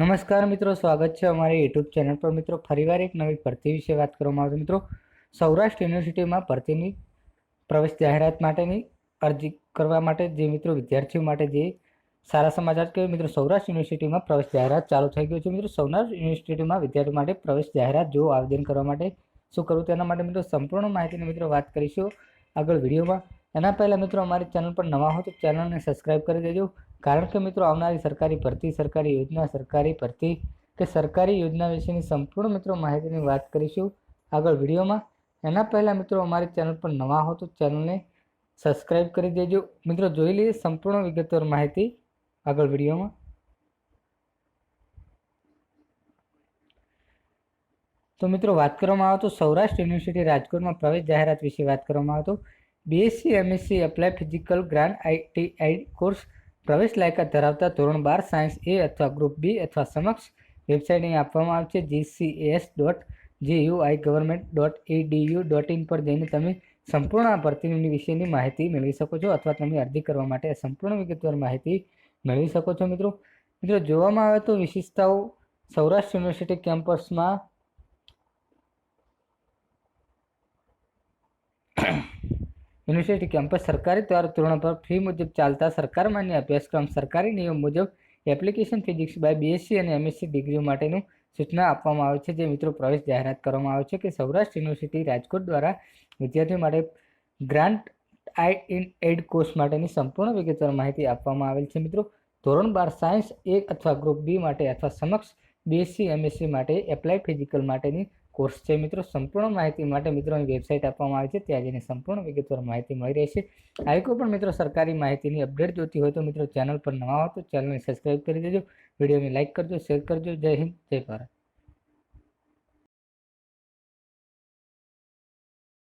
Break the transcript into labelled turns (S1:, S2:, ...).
S1: નમસ્કાર મિત્રો, સ્વાગત છે અમારી યુટ્યુબ ચેનલ પર. મિત્રો, ફરીવાર એક નવી ભરતી વિશે વાત કરવામાં આવશે. મિત્રો, સૌરાષ્ટ્ર યુનિવર્સિટીમાં ભરતીની પ્રવેશ જાહેરાત માટેની અરજી કરવા માટે જે મિત્રો વિદ્યાર્થીઓ માટે જે સારા સમાચાર કે મિત્રો, સૌરાષ્ટ્ર યુનિવર્સિટીમાં પ્રવેશ જાહેરાત ચાલુ થઈ ગયું છે. મિત્રો, સૌરાષ્ટ્ર યુનિવર્સિટીમાં વિદ્યાર્થીઓ માટે પ્રવેશ જાહેરાત જો આવેદન કરવા માટે શું કરવું તેના માટે, મિત્રો, સંપૂર્ણ માહિતીની, મિત્રો, વાત કરીશું. આગળ વિડીયોમાં એના પહેલાં મિત્રો અમારી ચેનલ પર નવા હો તો ચેનલને સબસ્ક્રાઈબ કરી દેજો. કારણ કે મિત્રો આવનારી સરકારી ભરતી, સરકારી યોજના, સરકારી ભરતી કે સરકારી યોજના વિશેની સંપૂર્ણ મિત્રો માહિતીની વાત કરીશું આગળ વિડીયોમાં. એના પહેલાં મિત્રો અમારી ચેનલ પર નવા હો તો ચેનલને સબસ્ક્રાઈબ કરી દેજો. મિત્રો જોઈ લઈએ સંપૂર્ણ વિગતવાર માહિતી આગળ વિડીયોમાં. તો મિત્રો વાત કરવામાં આવે તો સૌરાષ્ટ્ર યુનિવર્સિટી રાજકોટમાં પ્રવેશ જાહેરાત વિશે વાત કરવામાં આવે તો BSc MSc apply physical grand ITI course પ્રવેશ લાયકાત ધરાવતા ધોરણ બાર સાયન્સ એ અથવા ગ્રુપ બી અથવા સમક્ષ વેબસાઇટને આપવામાં આવે છે GCS dot GUI government dot EDU dot in પર જઈને તમે સંપૂર્ણ પ્રતિનિધિ વિશેની માહિતી મેળવી શકો છો અથવા તમે અરજી કરવા માટે સંપૂર્ણ વિગતવાર માહિતી મેળવી શકો છો મિત્રો. મિત્રો, જોવામાં આવે તો વિશેષતાઓ સૌરાષ્ટ્ર યુનિવર્સિટી કેમ્પસમાં યુનિવર્સિટી કેમ્પસ સરકારી દ્વારા ધોરણ પર ફી મુજબ ચાલતા સરકાર માન્ય અભ્યાસક્રમ, સરકારી નિયમ મુજબ એપ્લિકેશન ફિઝિક્સ બાય બીએસસી અને એમએસસી ડિગ્રીઓ માટેનું સૂચના આપવામાં આવે છે. જે મિત્રો પ્રવેશ જાહેરાત કરવામાં આવે છે કે સૌરાષ્ટ્ર યુનિવર્સિટી રાજકોટ દ્વારા વિદ્યાર્થીઓ માટે grant I in aid course માટેની સંપૂર્ણ વિગતવાર માહિતી આપવામાં આવેલ છે. મિત્રો, ધોરણ બાર સાયન્સ એક અથવા ગ્રુપ બી માટે અથવા સમક્ષ બીએસસી, એમએસસી માટે એપ્લાય ફિઝિકલ માટેની કોર્સ છે મિત્રો. સંપૂર્ણ માહિતી માટે મિત્રોની વેબસાઇટ આપવામાં આવી છે. ત્યાં જઈને સંપૂર્ણ વિગતવાર માહિતી મળી રહેશે આવી કોઈ પણ મિત્રો સરકારી માહિતીની અપડેટ જોતી હોય તો મિત્રો ચેનલ પર નવા હો તો ચેનલને સબસ્ક્રાઈબ કરી દેજો. વિડીયોને લાઇક કરજો શેર કરજો. જય હિન્દ, જય ભારત.